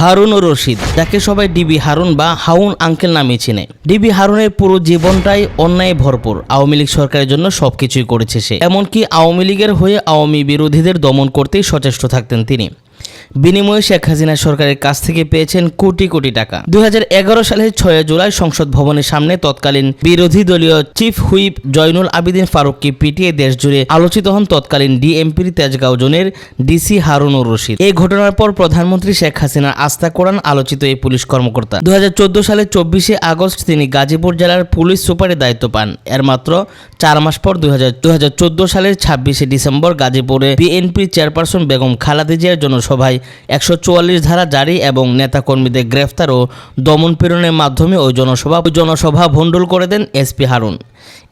হারুন রশিদ, যাকে সবাই ডিবি হারুন বা হাউন আঙ্কেল নামে চিনে। ডিবি হারুনের পুরো জীবনটাই অন্যায় ভরপুর। আওয়ামী লীগ সরকারের জন্য সবকিছুই করেছে সে। এমনকি আওয়ামী লীগের হয়ে আওয়ামী বিরোধীদের দমন করতেই সচেষ্ট থাকতেন তিনি। বিনিময়ে শেখ হাসিনা সরকারের কাছ থেকে পেয়েছেন কোটি কোটি টাকা। দুই হাজার এগারো সালের ছয় জুলাই সংসদ ভবনের সামনে তৎকালীন বিরোধী দলীয় চিফ হুইপ জয়নুল আবিদিন ফারুককে পিটিয়ে দেশ জুড়ে আলোচিত হন তৎকালীন ডিএমপির তেজগাঁও জোনের ডিসি হারুনুর রশিদ। এই ঘটনার পর প্রধানমন্ত্রী শেখ হাসিনার আস্থা করান আলোচিত এই পুলিশ কর্মকর্তা। দুই হাজার চোদ্দ সালের চব্বিশে আগস্ট তিনি গাজীপুর জেলার পুলিশ সুপারের দায়িত্ব পান। এর মাত্র চার মাস পর দু হাজার চোদ্দ সালের ছাব্বিশে ডিসেম্বর গাজীপুরে বিএনপি চেয়ারপারসন বেগম খালাদা জিয়ার জনসভায় একশো চুয়াল্লিশ ধারা জারি এবং নেতাকর্মীদের গ্রেফতার ও দমন পীড়নের মাধ্যমে ওই জনসভা জনসভা ভণ্ডুল করে দেন এসপি হারুন।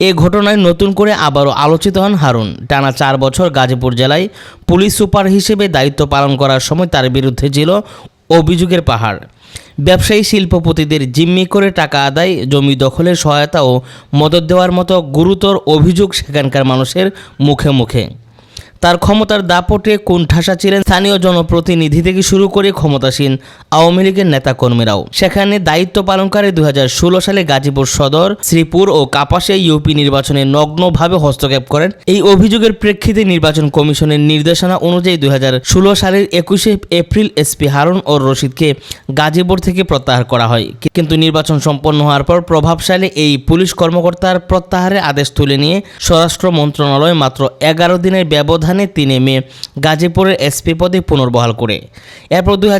এ ঘটনায় নতুন করে আবারও আলোচিত হন হারুন। টানা চার বছর গাজীপুর জেলায় পুলিশ সুপার হিসেবে দায়িত্ব পালন করার সময় তার বিরুদ্ধে ছিল অভিযোগের পাহাড়। ব্যবসায়ী শিল্পপতিদের জিম্মি করে টাকা আদায়, জমি দখলের সহায়তা ও মদত দেওয়ার মতো গুরুতর অভিযোগ সেখানকার মানুষের মুখে মুখে। তার ক্ষমতার দাপটে কোণঠাসা ছিলেন স্থানীয় জনপ্রতিনিধি থেকে শুরু করে ক্ষমতাসীন আওয়ামী লীগের নেতাকর্মীরাও। সেখানে দায়িত্ব পালনকারী দুই সালে গাজীপুর সদর, শ্রীপুর ও কাপাসে ইউপি নির্বাচনে নগ্নভাবে হস্তক্ষেপ করেন। এই অভিযোগের প্রেক্ষিতে নির্বাচন কমিশনের নির্দেশনা অনুযায়ী দুই হাজার ষোলো সালের একুশে এপ্রিল এসপি হারুন ও রশিদকে গাজীপুর থেকে প্রত্যাহার করা হয়। কিন্তু নির্বাচন সম্পন্ন হওয়ার পর প্রভাবশালী এই পুলিশ কর্মকর্তার প্রত্যাহারের আদেশ তুলে নিয়ে স্বরাষ্ট্র মন্ত্রণালয় মাত্র এগারো দিনের ব্যবধানে তিনে মে গাজীপুরের এসপি পদে পুনর্বহাল করে। এরপর দুই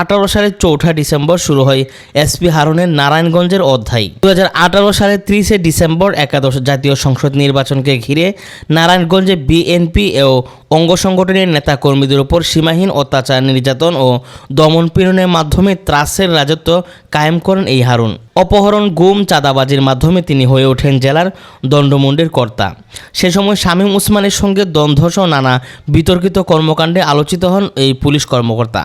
আঠারো সালের চৌঠা ডিসেম্বর শুরু হয় এসপি হারুনের নারায়ণগঞ্জের অধ্যায়। দু সালের ত্রিশে ডিসেম্বর একাদশ জাতীয় সংসদ নির্বাচনকে ঘিরে নারায়ণগঞ্জে বিএনপি ও অঙ্গ সংগঠনের নেতাকর্মীদের উপর সীমাহীন অত্যাচার, নির্যাতন ও দমনপীড়নের মাধ্যমে ত্রাসের রাজত্ব কায়েম করেন এই হারুন। অপহরণ, গুম, চাঁদাবাজির মাধ্যমে তিনি হয়ে ওঠেন জেলার দণ্ডমুণ্ডের কর্তা। সে সময় শামীম উসমানের সঙ্গে দ্বন্দ্বসহ নানা বিতর্কিত কর্মকাণ্ডে আলোচিত হন এই পুলিশ কর্মকর্তা।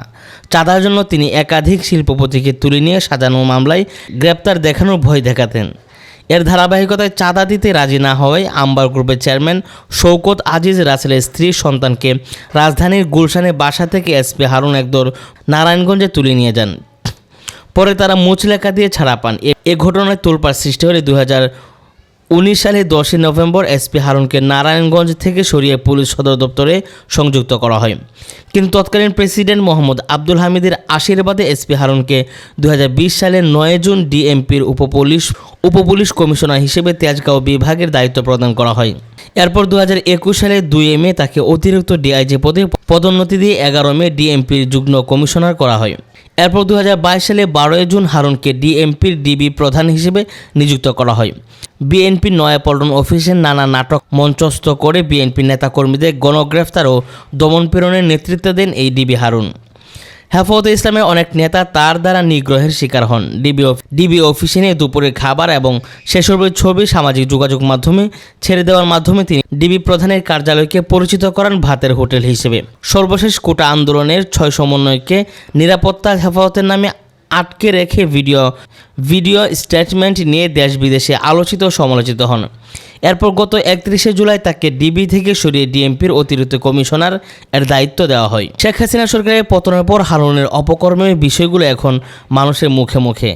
চাঁদার জন্য তিনি একাধিক শিল্পপতিকে তুলে নিয়ে সাজানো মামলায় গ্রেপ্তার দেখানোর ভয় দেখাতেন। এর ধারাবাহিকতায় চাঁদা দিতে রাজি না হওয়ায় আম্বার গ্রুপের চেয়ারম্যান শৌকত আজিজ রাসেলের স্ত্রী সন্তানকে রাজধানীর গুলশানে বাসা থেকে এসপি হারুন একদর নারায়ণগঞ্জে তুলে নিয়ে যান। পরে তারা মুচলেখা দিয়ে ছাড়া পান। এ- ঘটনায় তোলপাড় সৃষ্টি হলে দু হাজার উনিশ সালে দশই নভেম্বর এসপি হারুনকে নারায়ণগঞ্জ থেকে সরিয়ে পুলিশ সদর দপ্তরে সংযুক্ত করা হয়। কিন্তু তৎকালীন প্রেসিডেন্ট মোহাম্মদ আব্দুল হামিদের আশীর্বাদে এসপি হারুনকে দু হাজার বিশ সালের নয় জুন ডিএমপির উপপুলিশ উপপুলিশ কমিশনার হিসেবে তেজগাঁও বিভাগের দায়িত্ব প্রদান করা হয়। এরপর দু হাজার একুশ সালের দুই মে তাকে অতিরিক্ত ডিআইজি পদে পদোন্নতি দিয়ে এগারো মে ডিএমপির যুগ্ম কমিশনার করা হয়। এরপর দু হাজার বাইশ সালে বারোই জুন হারুনকে ডিএমপির ডিবি প্রধান হিসেবে নিযুক্ত করা হয়। বিএনপি নয়াপল্টন অফিসের নানা নাটক মঞ্চস্থ করে বিএনপি নেতাকর্মীদের গণগ্রেফতার ও দমনপীড়নের নেতৃত্ব দেন এই ডিবি হারুন। হেফাজতে ইসলামের অনেক নেতা তার দ্বারা নিগ্রহের শিকার হন। ডিবি ডিবি অফিসে নিয়ে দুপুরে খাবার এবং সেসবের ছবি সামাজিক যোগাযোগ মাধ্যমে ছেড়ে দেওয়ার মাধ্যমে তিনি ডিবি প্রধানের কার্যালয়কে পরিচিত করান ভাতের হোটেল হিসেবে। সর্বশেষ কোটা আন্দোলনের ছয় সমন্বয়কে নিরাপত্তা হেফাজতের নামে আটকে রেখে ভিডিও ভিডিও স্টেটমেন্ট নিয়ে দেশ বিদেশে আলোচিত সমালোচিত হন। এরপর গত একত্রিশে জুলাই তাকে ডিবি থেকে সরিয়ে ডিএমপির অতিরিক্ত কমিশনার এর দায়িত্ব দেওয়া হয়। শেখ হাসিনা সরকারের পতনের পর হারুনের অপকর্মের বিষয়গুলো এখন মানুষের মুখে মুখে।